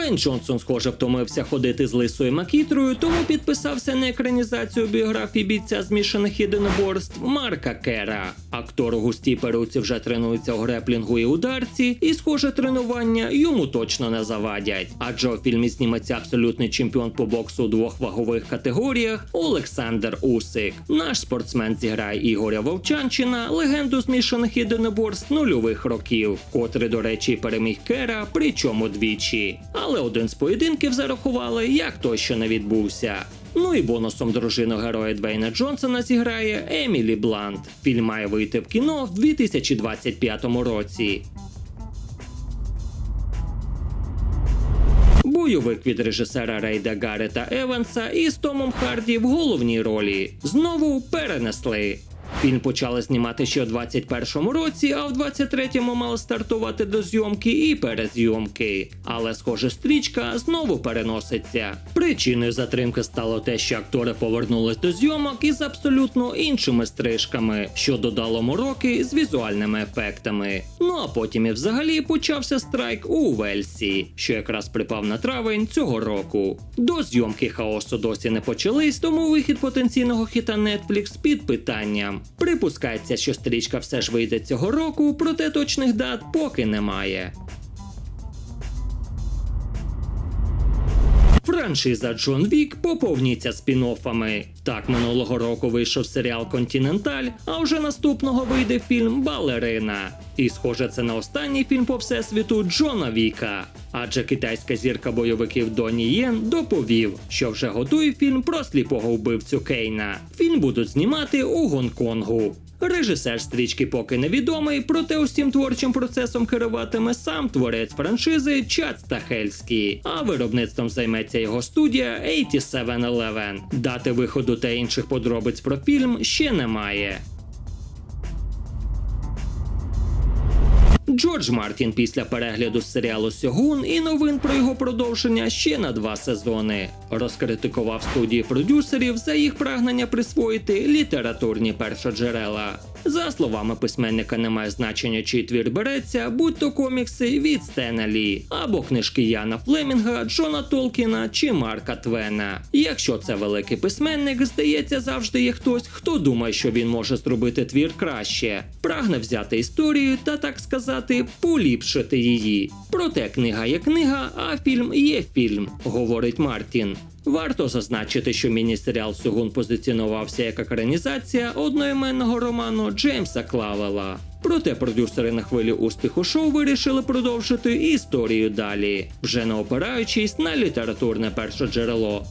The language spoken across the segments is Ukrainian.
Дуейн Джонсон, схоже, втомився ходити з лисою макітрою, тому підписався на екранізацію біографії бійця змішаних єдиноборств Марка Кера. Актор у густій перуці вже тренується у греплінгу і ударці, і схоже, тренування йому точно не завадять. Адже у фільмі зніметься абсолютний чемпіон по боксу у двох вагових категоріях Олександр Усик. Наш спортсмен зіграє Ігоря Вовчанчина, легенду змішаних єдиноборств нульових років, котрий, до речі, переміг Кера, причому двічі. Але один з поєдинків зарахували, як той, що не відбувся. Ну і бонусом дружину героя Двейна Джонсона зіграє Емілі Блант. Фільм має вийти в кіно в 2025 році. Бойовик від режисера Рейда Гарета Еванса із Томом Харді в головній ролі знову перенесли. Фільм почали знімати ще у 21-му році, а в 23-му мали стартувати до зйомки і перезйомки. Але, схоже, стрічка знову переноситься. Причиною затримки стало те, що актори повернулись до зйомок із абсолютно іншими стрижками, що додало мороки з візуальними ефектами. Ну а потім і взагалі почався страйк у Вельсі, що якраз припав на травень цього року. До зйомки хаосу досі не почались, тому вихід потенційного хіта Netflix під питанням. Припускається, що стрічка все ж вийде цього року, проте точних дат поки немає. Франшиза Джон Вік поповнюється спін-оффами. Так, минулого року вийшов серіал Континенталь, а вже наступного вийде фільм Балерина. І схоже, це на останній фільм по всесвіту Джона Віка. Адже китайська зірка бойовиків Доні Єн доповів, що вже готує фільм про сліпого вбивцю Кейна. Фільм будуть знімати у Гонконгу. Режисер стрічки поки невідомий, проте усім творчим процесом керуватиме сам творець франшизи Чад Стахельський, а виробництвом займеться його студія 8711. Дати виходу та інших подробиць про фільм ще немає. Джордж Мартін після перегляду серіалу Сьогун і новин про його продовження ще на два сезони розкритикував студії продюсерів за їх прагнення присвоїти літературні першоджерела. За словами письменника, немає значення, чий твір береться, будь то комікси від Стена Лі, або книжки Яна Флемінга, Джона Толкіна чи Марка Твена. Якщо це великий письменник, здається, завжди є хтось, хто думає, що він може зробити твір краще, прагне взяти історію та, так сказати, поліпшити її. Проте книга є книга, а фільм є фільм, говорить Мартін. Варто зазначити, що міні-серіал Сугун позиціонувався як екранізація одноіменного роману Джеймса Клавела. Проте продюсери на хвилі успіху шоу вирішили продовжити історію далі, вже не опираючись на літературне першоджерело.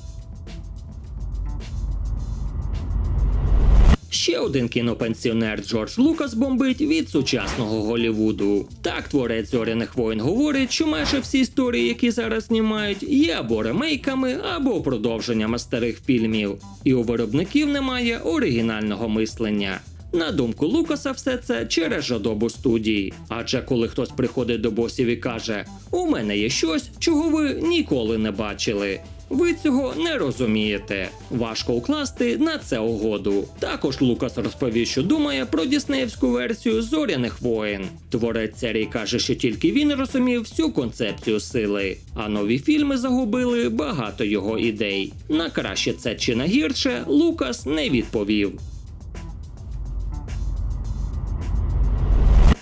Ще один кінопенсіонер Джордж Лукас бомбить від сучасного Голівуду. Так творець зоряних воїн говорить, що майже всі історії, які зараз знімають, є або ремейками, або продовженнями старих фільмів. І у виробників немає оригінального мислення. На думку Лукаса, все це через жадобу студії. Адже коли хтось приходить до босів і каже: У мене є щось, чого ви ніколи не бачили. Ви цього не розумієте. Важко укласти на це угоду. Також Лукас розповів, що думає про діснеївську версію зоряних воїн. Творець серії каже, що тільки він розумів всю концепцію сили, а нові фільми загубили багато його ідей. На краще це чи на гірше Лукас не відповів.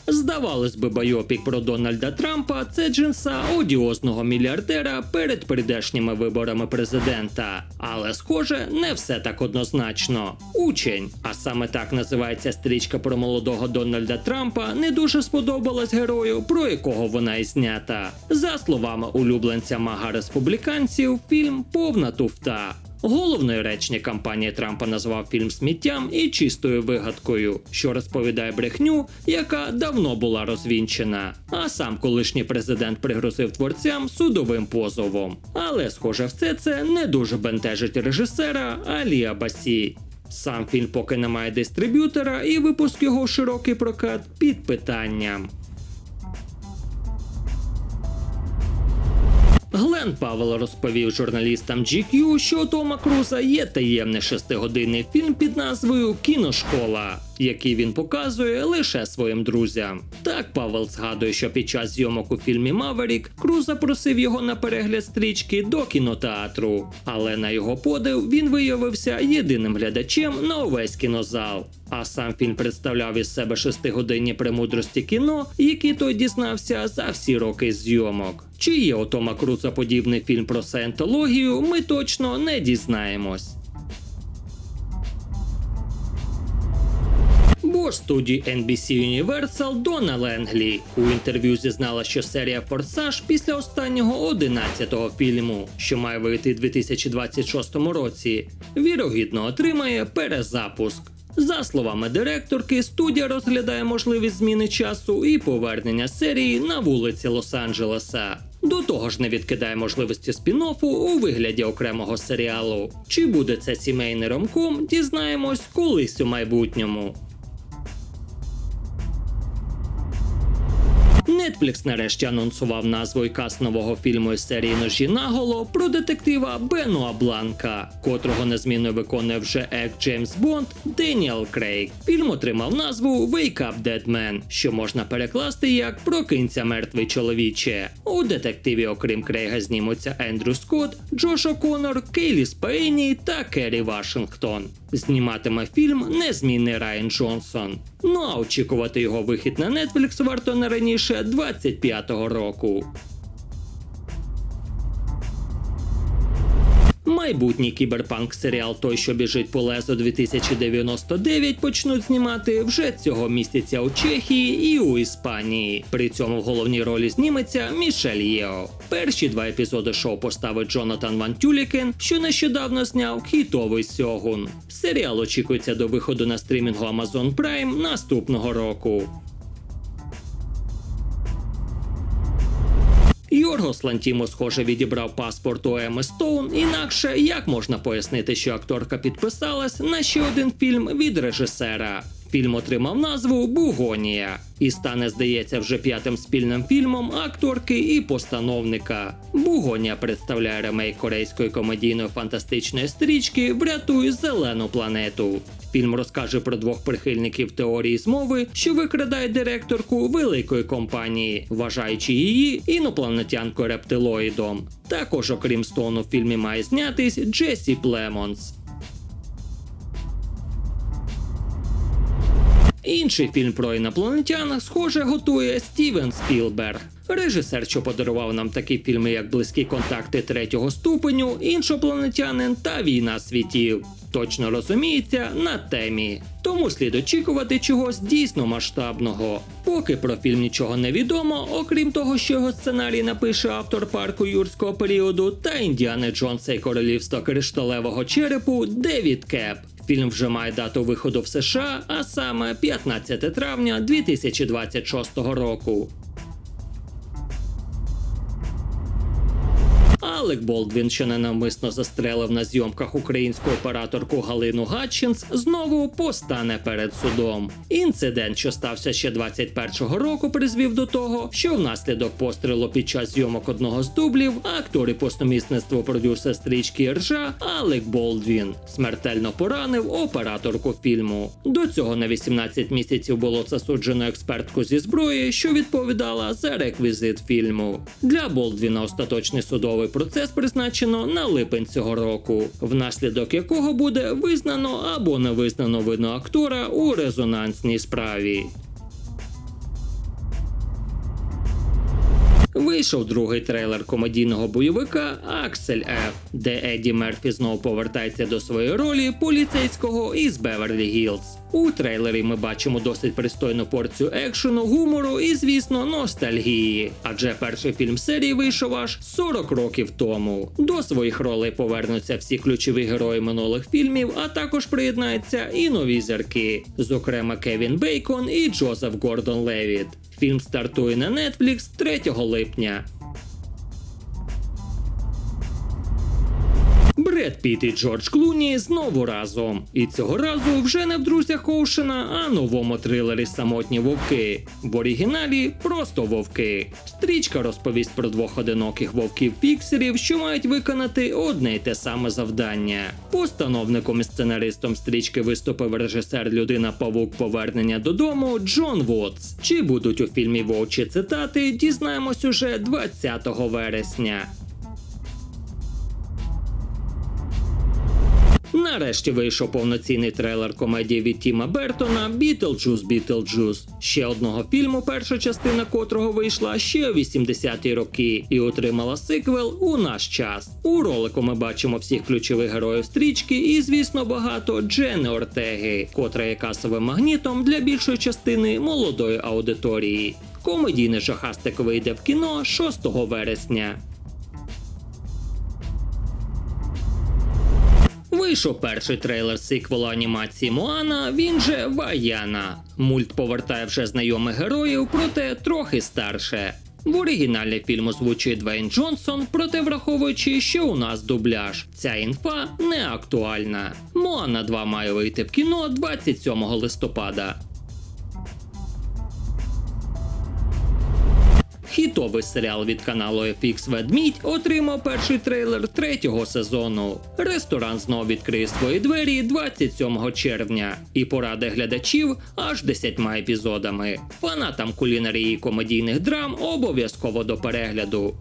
Здавалось би, байопік про Дональда Трампа це джинса одіозного мільярдера перед прийдешніми виборами президента. Але, схоже, не все так однозначно. Учень, а саме так називається стрічка про молодого Дональда Трампа, не дуже сподобалась герою, про якого вона і знята. За словами улюбленця мага республіканців, фільм повна туфта. Головний речник кампанії Трампа назвав фільм сміттям і чистою вигадкою, що розповідає брехню, яка давно була розвінчена. А сам колишній президент пригрозив творцям судовим позовом. Але, схоже, все це не дуже бентежить режисера Алія Басі. Сам фільм поки не має дистриб'ютора, і випуск його широкий прокат під питанням. Пан Павел розповів журналістам GQ, що у Тома Круза є таємний шестигодинний фільм під назвою Кіношкола, який він показує лише своїм друзям. Так Павел згадує, що під час зйомок у фільмі Маверік Круз запросив його на перегляд стрічки до кінотеатру, але на його подив він виявився єдиним глядачем на увесь кінозал. А сам фільм представляв із себе шестигодинні премудрості кіно, які той дізнався за всі роки зйомок. Чи є у Тома Круза подібний фільм про саєнтологію, ми точно не дізнаємось. Бо студії NBC Universal Дона Ленглі у інтерв'ю зізнала, що серія Форсаж після останнього 11-го фільму, що має вийти у 2026 році, вірогідно отримає перезапуск. За словами директорки, студія розглядає можливість зміни часу і повернення серії на вулиці Лос-Анджелеса. До того ж, не відкидає можливості спін-оффу у вигляді окремого серіалу. Чи буде це сімейний ромком, дізнаємось колись у майбутньому. Netflix нарешті анонсував назву і каст нового фільму із серії Ножі наголо про детектива Бенуа Бланка, котрого незмінно виконує вже ек Джеймс Бонд Деніел Крейг. Фільм отримав назву Wake Up Dead Man, що можна перекласти як Прокинься мертвий чоловіче. У детективі, окрім Крейга, знімуться Ендрю Скотт, Джош О'Коннор, Кейлі Спейні та Керрі Вашингтон. Зніматиме фільм незмінний Райан Джонсон. Ну а очікувати його вихід на Netflix варто не раніше 25-го року. Майбутній кіберпанк серіал Той, що біжить по лезу 2099 почнуть знімати вже цього місяця у Чехії і у Іспанії. При цьому в головній ролі зніметься Мішель Єо. Перші два епізоди шоу поставить Джонатан Ван Тюлікен, що нещодавно зняв хітовий Сьогун. Серіал очікується до виходу на стрімінгу Amazon Prime наступного року. Йоргос Лантімо, схоже, відібрав паспорт у Еми Стоун. Інакше як можна пояснити, що акторка підписалась на ще один фільм від режисера. Фільм отримав назву Бугонія і стане, здається, вже п'ятим спільним фільмом акторки і постановника. Бугонія представляє ремейк корейської комедійної фантастичної стрічки Врятуй зелену планету. Фільм розкаже про двох прихильників теорії змови, що викрадає директорку великої компанії, вважаючи її інопланетянкою рептилоїдом. Також, окрім Стоуну, в фільмі має знятись Джесі Племонс. Інший фільм про інопланетян, схоже, готує Стівен Спілберг. Режисер, що подарував нам такі фільми, як Близькі контакти третього ступеню, іншопланетянин та Війна світів. Точно розуміється на темі. Тому слід очікувати чогось дійсно масштабного. Поки про фільм нічого не відомо, окрім того, що його сценарій напише автор парку юрського періоду та Індіани Джонса і Королівства кришталевого черепу Девід Кеп. Фільм вже має дату виходу в США, а саме 15 травня 2026 року. Алек Болдвін, що ненавмисно застрелив на зйомках українську операторку Галину Гатчинс, знову постане перед судом. Інцидент, що стався ще 21-го року, призвів до того, що внаслідок пострілу під час зйомок одного з дублів актор і по сумісництву продюсер стрічки Ржа Алек Болдвін смертельно поранив операторку фільму. До цього на 18 місяців було засуджено експертку зі зброї, що відповідала за реквізит фільму. Для Болдвіна остаточний судовий процес призначено на липень цього року, внаслідок якого буде визнано або не визнано вину актора у резонансній справі. Вийшов другий трейлер комедійного бойовика Аксель Ф, де Едді Мерфі знову повертається до своєї ролі поліцейського із Беверлі Гілз. У трейлері ми бачимо досить пристойну порцію екшену, гумору і, звісно, ностальгії. Адже перший фільм серії вийшов аж 40 років тому. До своїх ролей повернуться всі ключові герої минулих фільмів, а також приєднаються і нові зірки, зокрема Кевін Бейкон і Джозеф Гордон Левіт. Фільм стартує на Netflix 3 липня. Бред Піт і Джордж Клуні знову разом. І цього разу вже не в друзях Оушена, а новому трилері Самотні вовки. В оригіналі просто вовки. Стрічка розповість про двох одиноких вовків-фіксерів, що мають виконати одне й те саме завдання. Постановником і сценаристом стрічки виступив режисер Людина Павук Повернення додому Джон Вотс. Чи будуть у фільмі вовчі цитати, дізнаємось уже 20 вересня. Нарешті вийшов повноцінний трейлер комедії від Тіма Бертона Бітлджус Бітлджус. Ще одного фільму, перша частина котрого вийшла ще у 80-ті роки і отримала сиквел у наш час. У ролику ми бачимо всіх ключових героїв стрічки і, звісно, багато Джени Ортеги, котра є касовим магнітом для більшої частини молодої аудиторії. Комедійний жахастик вийде в кіно 6 вересня. Вийшов перший трейлер сиквелу анімації Моана, він же Ваяна. Мульт повертає вже знайомих героїв, проте трохи старше. В оригіналі фільм озвучує Двейн Джонсон, проте враховуючи, що у нас дубляж, ця інфа не актуальна. Моана 2 має вийти в кіно 27 листопада. Хітовий серіал від каналу FX Ведмідь отримав перший трейлер третього сезону. Ресторан знову відкриє свої двері 27 червня і поради глядачів аж 10 епізодами. Фанатам кулінарії і комедійних драм обов'язково до перегляду.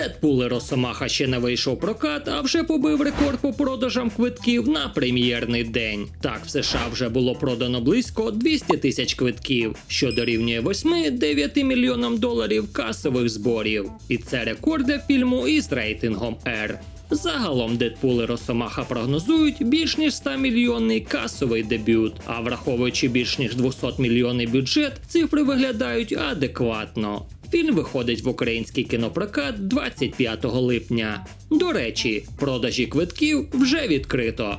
Дедпул і Росомаха ще не вийшов прокат, а вже побив рекорд по продажам квитків на прем'єрний день. Так, в США вже було продано близько 200 тисяч квитків, що дорівнює 8-9 мільйонам доларів касових зборів. І це рекорди фільму із рейтингом R. Загалом Дедпул і Росомаха прогнозують більш ніж 100 мільйонний касовий дебют. А враховуючи більш ніж 200 мільйонний бюджет, цифри виглядають адекватно. Фільм виходить в український кінопрокат 25 липня. До речі, продажі квитків вже відкрито.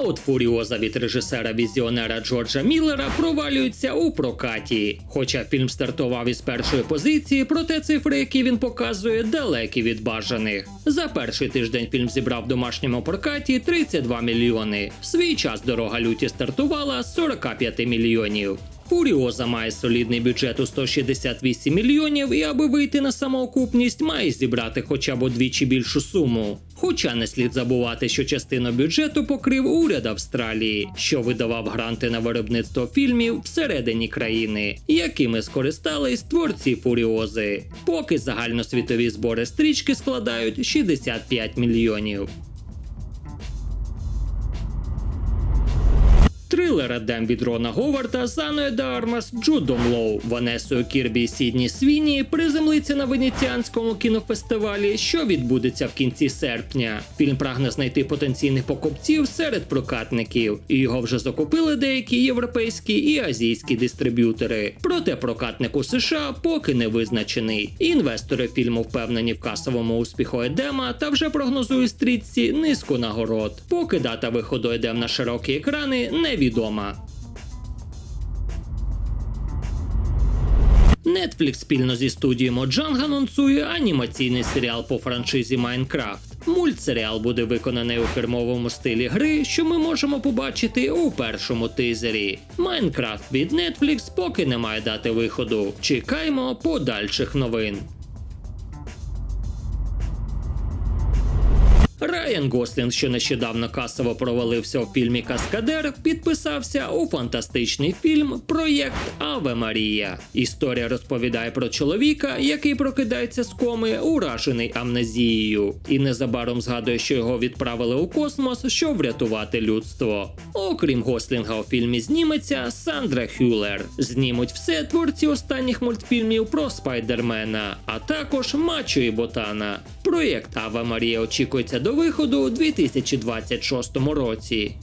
А от Фуріоза від режисера візіонера Джорджа Міллера провалюється у прокаті. Хоча фільм стартував із першої позиції, проте цифри, які він показує, далекі від бажаних. За перший тиждень фільм зібрав в домашньому прокаті 32 мільйони. В свій час дорога люті стартувала з 45 мільйонів. Фуріоза має солідний бюджет у 168 мільйонів, і аби вийти на самоокупність, має зібрати хоча б удвічі більшу суму. Хоча не слід забувати, що частину бюджету покрив уряд Австралії, що видавав гранти на виробництво фільмів всередині країни, якими скористались творці Фуріози. Поки загальносвітові збори стрічки складають 65 мільйонів. Трилер Едем від Рона Говарда з Аною де Армас, Джудом Лоу, Ванесою Кірбі і Сідні Свіні приземлиться на венеціанському кінофестивалі, що відбудеться в кінці серпня. Фільм прагне знайти потенційних покупців серед прокатників, і його вже закупили деякі європейські і азійські дистриб'ютори. Проте прокатник у США поки не визначений. Інвестори фільму впевнені в касовому успіху Едема та вже прогнозують стрічці низку нагород. Поки дата виходу Едем на широкі екрани невідома. Netflix спільно зі студією Mojang анонсує анімаційний серіал по франшизі Майнкрафт. Мультсеріал буде виконаний у фірмовому стилі гри, що ми можемо побачити у першому тизері. Майнкрафт від Netflix поки не має дати виходу. Чекаємо подальших новин. Райан Гослінг, що нещодавно касово провалився у фільмі Каскадер, підписався у фантастичний фільм Проєкт Аве Марія. Історія розповідає про чоловіка, який прокидається з коми, уражений амнезією, і незабаром згадує, що його відправили у космос, щоб врятувати людство. Окрім Гослінга у фільмі зніметься Сандра Хюлер. Знімуть все творці останніх мультфільмів про Спайдермена, а також Мачо і Ботана. Проєкт Ава Марія очікується до виходу у 2026 році.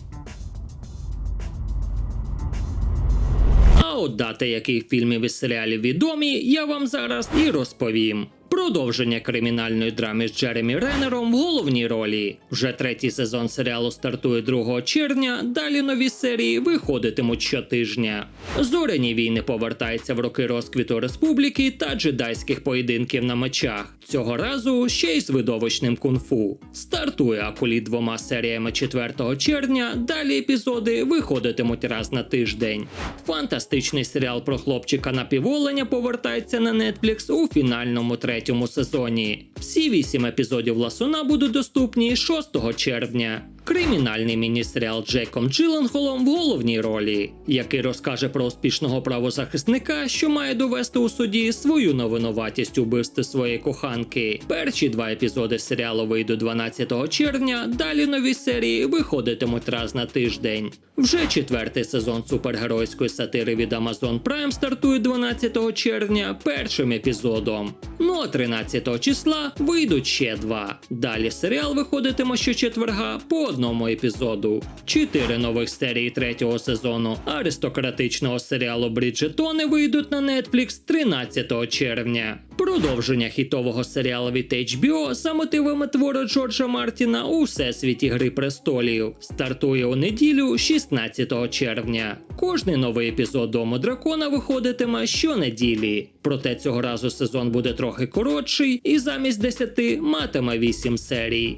А от дати яких фільмів і серіалів відомі, я вам зараз і розповім. Продовження кримінальної драми з Джеремі Реннером в головній ролі. Вже третій сезон серіалу стартує 2 червня. Далі нові серії виходитимуть щотижня. Зоряні війни повертаються в роки розквіту республіки та джедайських поєдинків на мечах. Цього разу ще й з видовищним кунг-фу. Стартує Акулі двома серіями 4 червня. Далі епізоди виходитимуть раз на тиждень. Фантастичний серіал про хлопчика на піволеня повертається на Netflix у фінальному третьому сезоні. Всі вісім епізодів Ласуна будуть доступні 6 червня. Кримінальний міні-серіал Джейком Джилленхолом в головній ролі, який розкаже про успішного правозахисника, що має довести у суді свою новинуватість у вбивстві своєї коханки. Перші два епізоди серіалу вийдуть 12 червня. Далі нові серії виходитимуть раз на тиждень. Вже четвертий сезон супергеройської сатири від Amazon Prime стартує 12 червня першим епізодом. Ну а 13 числа вийдуть ще два. Далі серіал виходитиме щочетверга по одному епізоду. Чотири нових серії третього сезону аристократичного серіалу Бріджетони вийдуть на Netflix 13 червня. Продовження хітового серіалу від HBO за мотивами твору Джорджа Мартіна у всесвіті Гри престолів стартує у неділю 16 червня. Кожний новий епізод Дому дракона виходитиме щонеділі. Проте цього разу сезон буде трохи коротший і замість 10 матиме 8 серій.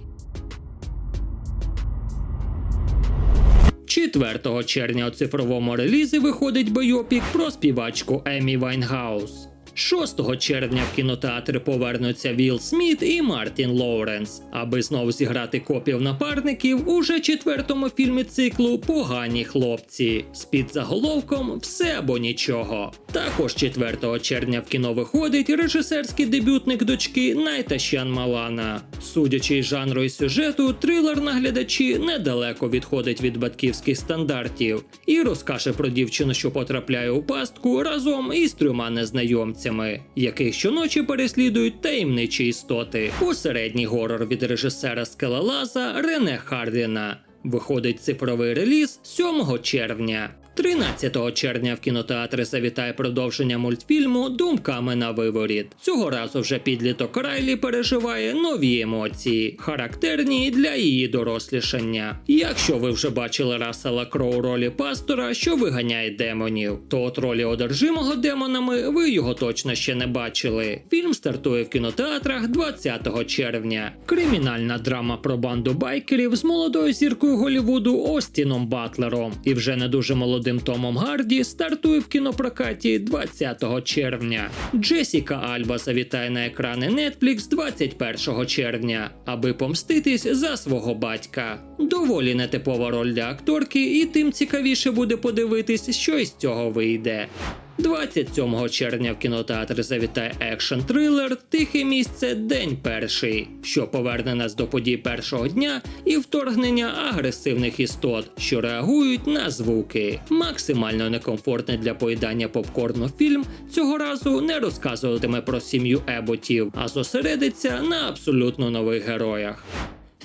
4 червня у цифровому релізі виходить бойопік про співачку Емі Вайнгаус. 6 червня в кінотеатри повернуться Вілл Сміт і Мартін Лоуренс, аби знову зіграти копів напарників у четвертому фільмі циклу Погані хлопці з підзаголовком Все або нічого. Також 4 червня в кіно виходить режисерський дебютник дочки Найта Щан Малана. Судячи із жанру і сюжету, трилер на глядачі недалеко відходить від батьківських стандартів і розкаже про дівчину, що потрапляє у пастку разом із трьома незнайомцями, яких щоночі переслідують таємничі істоти. Посередній горор від режисера скелелаза Рене Хардіна. Виходить цифровий реліз 7 червня. 13 червня в кінотеатри завітає продовження мультфільму Думками на виворіт. Цього разу вже підліток Райлі переживає нові емоції, характерні для її дорослішання. Якщо ви вже бачили Рассела Кроу ролі пастора, що виганяє демонів, то от ролі одержимого демонами ви його точно ще не бачили. Фільм стартує в кінотеатрах 20 червня. Кримінальна драма про банду байкерів з молодою зіркою Голівуду Остіном Батлером і вже не дуже молодим Томом Гарді стартує в кінопрокаті 20 червня. Джесіка Альба завітає на екрани Netflix 21 червня, аби помститись за свого батька. Доволі нетипова роль для акторки, і тим цікавіше буде подивитись, що із цього вийде. 27 червня в кінотеатр завітає екшн трилер Тихе місце День перший, що поверне нас до подій першого дня і вторгнення агресивних істот, що реагують на звуки. Максимально некомфортний для поїдання попкорну фільм цього разу не розказуватиме про сім'ю еботів, а зосередиться на абсолютно нових героях.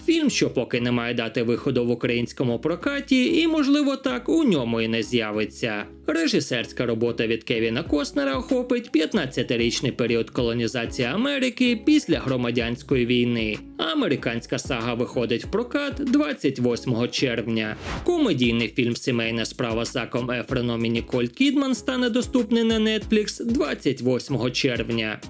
Фільм, що поки не має дати виходу в українському прокаті, і, можливо, так у ньому і не з'явиться. Режисерська робота від Кевіна Костнера охопить 15-річний період колонізації Америки після громадянської війни. Американська сага виходить в прокат 28 червня. Комедійний фільм Сімейна справа з Заком Ефреном і Ніколь Кідман стане доступний на Netflix 28 червня.